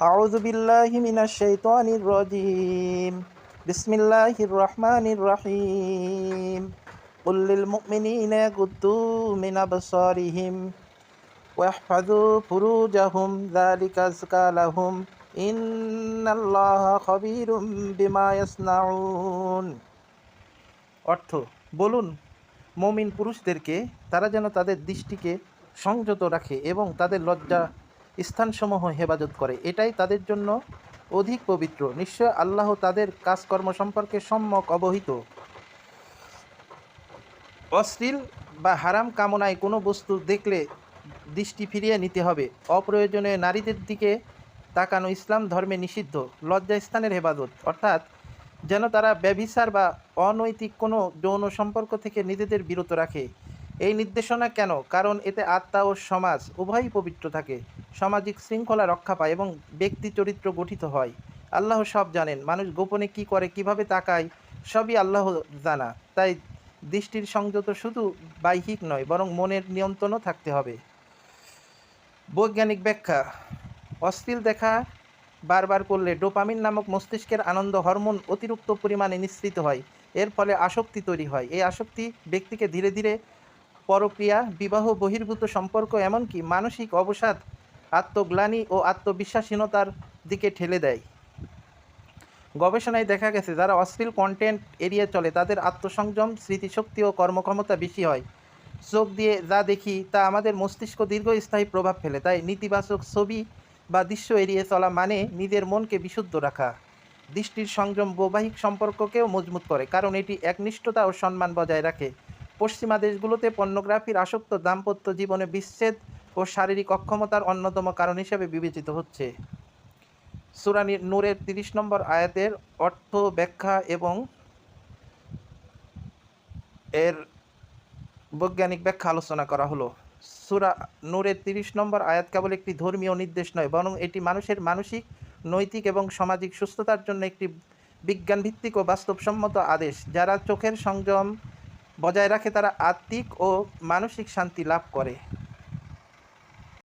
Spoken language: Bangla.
أعوذ بالله من الشيطان الرجيم بسم الله الرحمن الرحيم قل للمؤمنين يغضوا من أبصارهم ويحفظوا فروجهم ذلك أزكى لهم إن الله خبير بما يصنعون অর্থ বলুন মমিন পুরুষদেরকে তারা যেন তাদের দৃষ্টিকে সংযত রাখে এবং তাদের লজ্জা স্থানসমূহ হেফাজত করে। এটাই তাদের জন্য অধিক পবিত্র। নিশ্চয় আল্লাহ তাদের কাজকর্ম সম্পর্কে সম্যক অবহিত। অশ্লীল বা হারাম কামনায় কোনো বস্তু দেখলে দৃষ্টি ফিরিয়ে নিতে হবে। অপ্রয়োজনে নারীদের দিকে তাকানো ইসলাম ধর্মে নিষিদ্ধ। লজ্জাস্থানের হেফাজত। অর্থাৎ যেন তারা ব্যভিচার বা অনৈতিক কোনো যৌন সম্পর্ক থেকে নিজেদের বিরত রাখে। এই নির্দেশনা কেন? কারণ এতে আত্মা ও সমাজ উভয়ই পবিত্র থাকে। সামাজিক শৃঙ্খলা রক্ষা পায় এবং ব্যক্তি চরিত্র গঠিত হয়। আল্লাহ সব জানেন। মানুষ গোপনে কি করে, কীভাবে তাকায়, সবই আল্লাহ জানা। তাই দৃষ্টির সংযত শুধু বাহ্যিক নয়, বরং মনের নিয়ন্ত্রণও থাকতে হবে। বৈজ্ঞানিক ব্যাখ্যা, অশ্লীল দেখা বারবার করলে ডোপামিন নামক মস্তিষ্কের আনন্দ হরমোন অতিরিক্ত পরিমাণে নিঃসৃত হয়। এর ফলে আসক্তি তৈরি হয়। এই আসক্তি ব্যক্তিকে ধীরে ধীরে পরক্রিয়া, বিবাহ, বহির্ভূত সম্পর্ক এমনকি মানসিক অবসাদ, আত্মগ্লানি ও আত্মবিশ্বাসহীনতার দিকে ঠেলে দেয়। গবেষণায় দেখা গেছে, যারা অশ্লীল কন্টেন্ট এড়িয়ে চলে, তাদের আত্মসংযম, স্মৃতিশক্তি ও কর্মক্ষমতা বেশি হয়। চোখ দিয়ে যা দেখি, তা আমাদের মস্তিষ্ক দীর্ঘস্থায়ী প্রভাব ফেলে। তাই নেতিবাচক ছবি বা দৃশ্য এড়িয়ে চলা মানে নিজের মনকে বিশুদ্ধ রাখা। দৃষ্টির সংযম, বৈবাহিক সম্পর্ককেও মজবুত করে, কারণ এটি একনিষ্ঠতা ও সম্মান বজায় রাখে। পশ্চিমা দেশগুলোতে পর্নোগ্রাফির আসক্ত দাম্পত্য জীবনে বিচ্ছেদ ও শারীরিক অক্ষমতার অন্যতম কারণ হিসেবে বিবেচিত হচ্ছে। সুরানি নূরের তিরিশ নম্বর আয়াতের অর্থ ব্যাখ্যা এবং এর বৈজ্ঞানিক ব্যাখ্যা আলোচনা করা হলো। সুরা নূরের তিরিশ নম্বর আয়াত কেবল একটি ধর্মীয় নির্দেশ নয়, বরং এটি মানুষের মানসিক, নৈতিক এবং সামাজিক সুস্থতার জন্য একটি বিজ্ঞানভিত্তিক ও বাস্তবসম্মত আদেশ, যারা চোখের সংযম বজায় রাখে তারা আত্মিক ও মানসিক শান্তি লাভ করে।